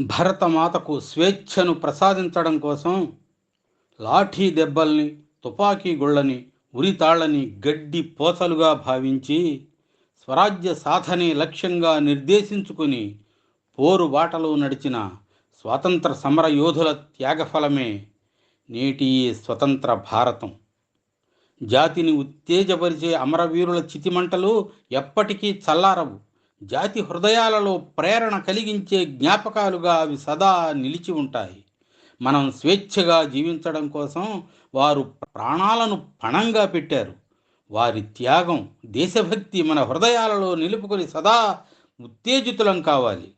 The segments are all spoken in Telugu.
భరతమాతకు స్వేచ్ఛను ప్రసాదించడం కోసం లాఠీ దెబ్బల్ని తుపాకీ గుళ్ళని ఉరితాళ్ళని గడ్డి పోసలుగా భావించి స్వరాజ్య సాధనే లక్ష్యంగా నిర్దేశించుకుని పోరు బాటలో నడిచిన స్వాతంత్ర సమర యోధుల త్యాగఫలమే నేటి ఈ స్వతంత్ర భారతం. జాతిని ఉత్తేజపరిచే అమరవీరుల చితిమంటలు ఎప్పటికీ చల్లారవు. జాతి హృదయాలలో ప్రేరణ కలిగించే జ్ఞాపకాలుగా అవి సదా నిలిచి ఉంటాయి. మనం స్వేచ్ఛగా జీవించడం కోసం వారు ప్రాణాలను పణంగా పెట్టారు. వారి త్యాగం దేశభక్తి మన హృదయాలలో నిలుపుకొని సదా ఉత్తేజితులం కావాలి.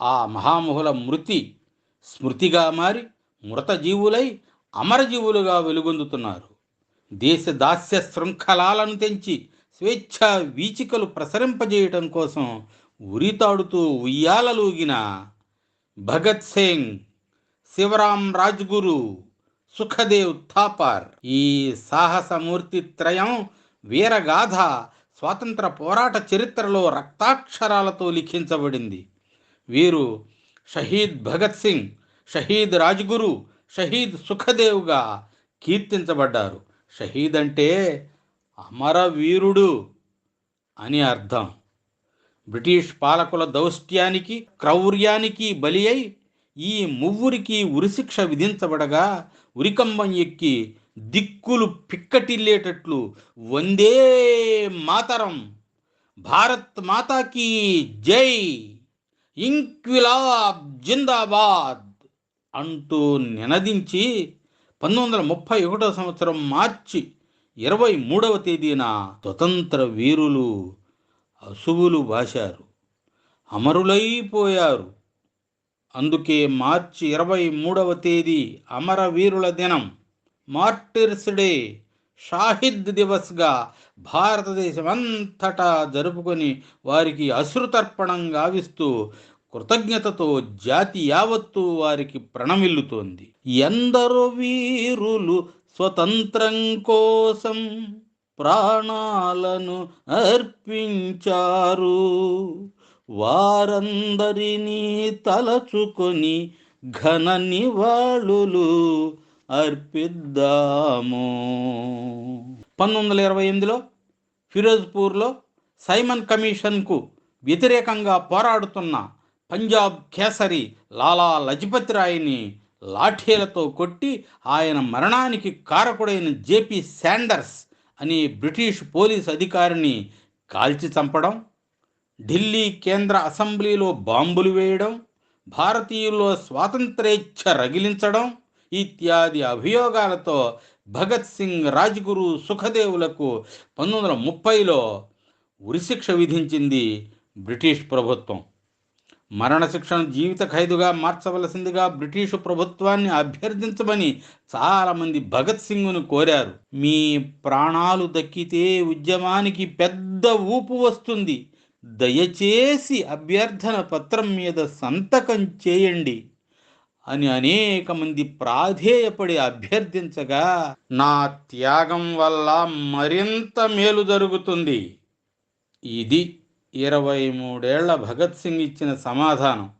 ఆ మహామహుల మృతి స్మృతిగా మారి మృత జీవులై అమరజీవులుగా వెలుగొందుతున్నారు. దేశ దాస్య శృంఖలాలను తెంచి స్వేచ్ఛ వీచికలు ప్రసరింపజేయటం కోసం ఉరితాడుతూ ఉయ్యాలలూగిన భగత్ సింగ్ శివరాం రాజ్గురు సుఖదేవ్ థాపర్. ఈ సాహసమూర్తి త్రయం వీరగాథ స్వాతంత్ర పోరాట చరిత్రలో రక్తాక్షరాలతో లిఖించబడింది. వీరు షహీద్ భగత్ సింగ్ షహీద్ రాజ్గురు షహీద్ సుఖదేవ్గా కీర్తించబడ్డారు. షహీద్ అంటే అమరవీరుడు అని అర్థం. బ్రిటిష్ పాలకుల దౌష్ట్యానికి క్రౌర్యానికి బలి అయి ఈ మువ్వురికి ఉరిశిక్ష విధించబడగా ఉరికంబం ఎక్కి దిక్కులు పిక్కటిల్లేటట్లు వందే మాతరం. భారత్ మాతాకి జై. ఇంక్విలాబ్ జిందాబాద్ అంటూ నినదించి పంతొమ్మిది వందల ముప్పై ఒకటో సంవత్సరం మార్చి ఇరవై మూడవ తేదీన స్వతంత్ర వీరులు అసువులు బాశారు అమరులైపోయారు. అందుకే మార్చి ఇరవై మూడవ తేదీ అమరవీరుల దినం. మార్టిర్స్ డే షాహిద్ దివస్గా భారతదేశం అంతటా జరుపుకొని వారికి అశ్రుతర్పణం గావిస్తూ కృతజ్ఞతతో జాతి యావత్తు వారికి ప్రణమిల్లుతోంది. ఎందరో వీరులు స్వతంత్రం కోసం ప్రాణాలను అర్పించారు. వారందరినీ తలచుకొని ఘన నివాళులు అర్పిద్దాము. పంతొమ్మిది వందల ఇరవై ఎనిమిదిలో ఫిరోజ్పూర్లో సైమన్ కమిషన్కు వ్యతిరేకంగా పోరాడుతున్న పంజాబ్ కేసరి లాలా లజపతి రాయ్ని లాఠీలతో కొట్టి ఆయన మరణానికి కారకుడైన జేపీ శాండర్స్ అనే బ్రిటిష్ పోలీస్ అధికారిని కాల్చి చంపడం ఢిల్లీ కేంద్ర అసెంబ్లీలో బాంబులు వేయడం భారతీయుల్లో స్వాతంత్రేచ్ఛ రగిలించడం ఇత్యాది అభియోగాలతో భగత్ సింగ్ రాజ్గురు సుఖదేవులకు పంతొమ్మిది వందల ముప్పైలో ఉరిశిక్ష విధించింది బ్రిటిష్ ప్రభుత్వం. మరణశిక్షను జీవిత ఖైదుగా మార్చవలసిందిగా బ్రిటిషు ప్రభుత్వాన్ని అభ్యర్థించమని చాలామంది భగత్ సింగ్ను కోరారు. మీ ప్రాణాలు దక్కితే ఉద్యమానికి పెద్ద ఊపు వస్తుంది. దయచేసి అభ్యర్థన పత్రం మీద సంతకం చేయండి అని అనేక మంది ప్రాధేయపడి అభ్యర్థించగా నా త్యాగం వల్ల మరింత మేలు జరుగుతుంది. ఇది ఇరవై మూడేళ్ళ భగత్ సింగ్ ఇచ్చిన సమాధానం.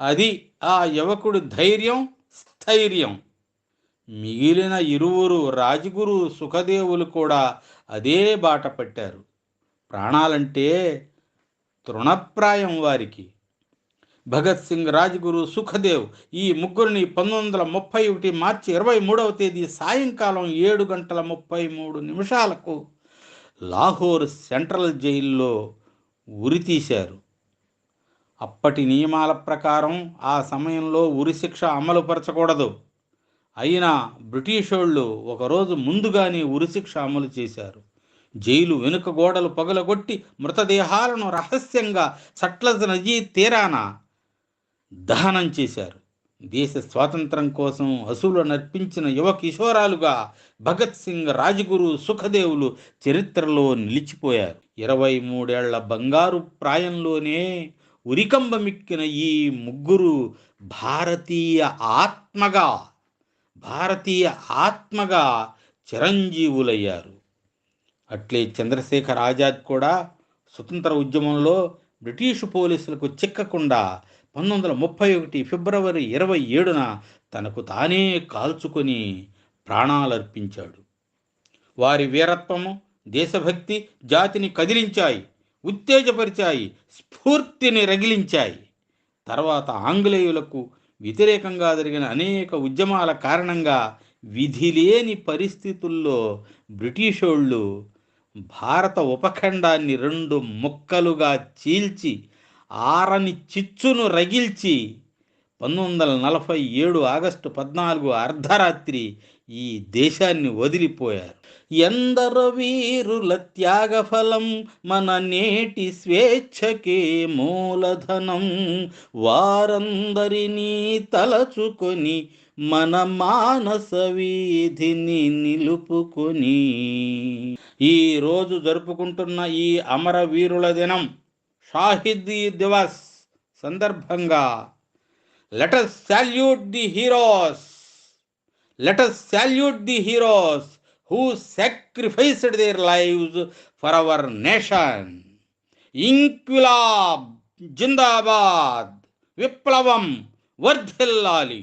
అది ఆ యువకుడి ధైర్యం స్థైర్యం. మిగిలిన ఇరువురు రాజగురు సుఖదేవులు కూడా అదే బాట పట్టారు. ప్రాణాలంటే తృణప్రాయం వారికి. భగత్ సింగ్ రాజ్గురు సుఖదేవ్ ఈ ముగ్గురిని పంతొమ్మిది వందల ముప్పై ఒకటి మార్చి ఇరవై మూడవ తేదీ సాయంకాలం ఏడు గంటల ముప్పై మూడు నిమిషాలకు లాహోర్ సెంట్రల్ జైల్లో ఉరితీశారు అప్పటి నియమాల ప్రకారం ఆ సమయంలో ఉరిశిక్ష అమలుపరచకూడదు అయినా బ్రిటిషోళ్ళు ఒకరోజు ముందుగానే ఉరిశిక్ష అమలు చేశారు. జైలు వెనుక గోడలు పగలగొట్టి మృతదేహాలను రహస్యంగా సట్లజ్ నదీ తీరాన దహనం చేశారు. దేశ స్వాతంత్రం కోసం అసూలు నర్పించిన యువ కిషోరాలుగా భగత్ సింగ్ రాజగురు సుఖదేవులు చరిత్రలో నిలిచిపోయారు. ఇరవై మూడేళ్ళ బంగారు ప్రాయంలోనే ఉరికంబమిక్కిన ఈ ముగ్గురు భారతీయ ఆత్మగా భారతీయ ఆత్మగా చిరంజీవులయ్యారు. అట్లే చంద్రశేఖర్ ఆజాద్ కూడా స్వతంత్ర ఉద్యమంలో బ్రిటిషు పోలీసులకు చిక్కకుండా పంతొమ్మిది వందల ముప్పై ఒకటి ఫిబ్రవరి ఇరవై ఏడున తనకు తానే కాల్చుకొని ప్రాణాలర్పించాడు. వారి వీరత్వము దేశభక్తి జాతిని కదిలించాయి ఉత్తేజపరిచాయి స్ఫూర్తిని రగిలించాయి. తర్వాత ఆంగ్లేయులకు వ్యతిరేకంగా జరిగిన అనేక ఉద్యమాల కారణంగా విధిలేని పరిస్థితుల్లో బ్రిటిషోళ్ళు భారత ఉపఖండాన్ని రెండు ముక్కలుగా చీల్చి ఆరని చిచ్చును రగిల్చి పంతొమ్మిది వందల నలభై ఏడు ఆగస్టు పద్నాలుగు అర్ధరాత్రి ఈ దేశాన్ని వదిలిపోయారు. ఎందరో వీరుల త్యాగఫలం మన నేటి స్వేచ్ఛకే మూలధనం. వారందరినీ తలచుకొని మన మానస వీధిని నిలుపుకొని. ఈరోజు జరుపుకుంటున్న ఈ అమరవీరుల దినం షాహిదీ దివస్ సందర్భంగా. Let us salute the heroes. Let us salute the heroes who sacrificed their lives for our nation. Inquilab, Jindabad, Viplavam, Vardhillali.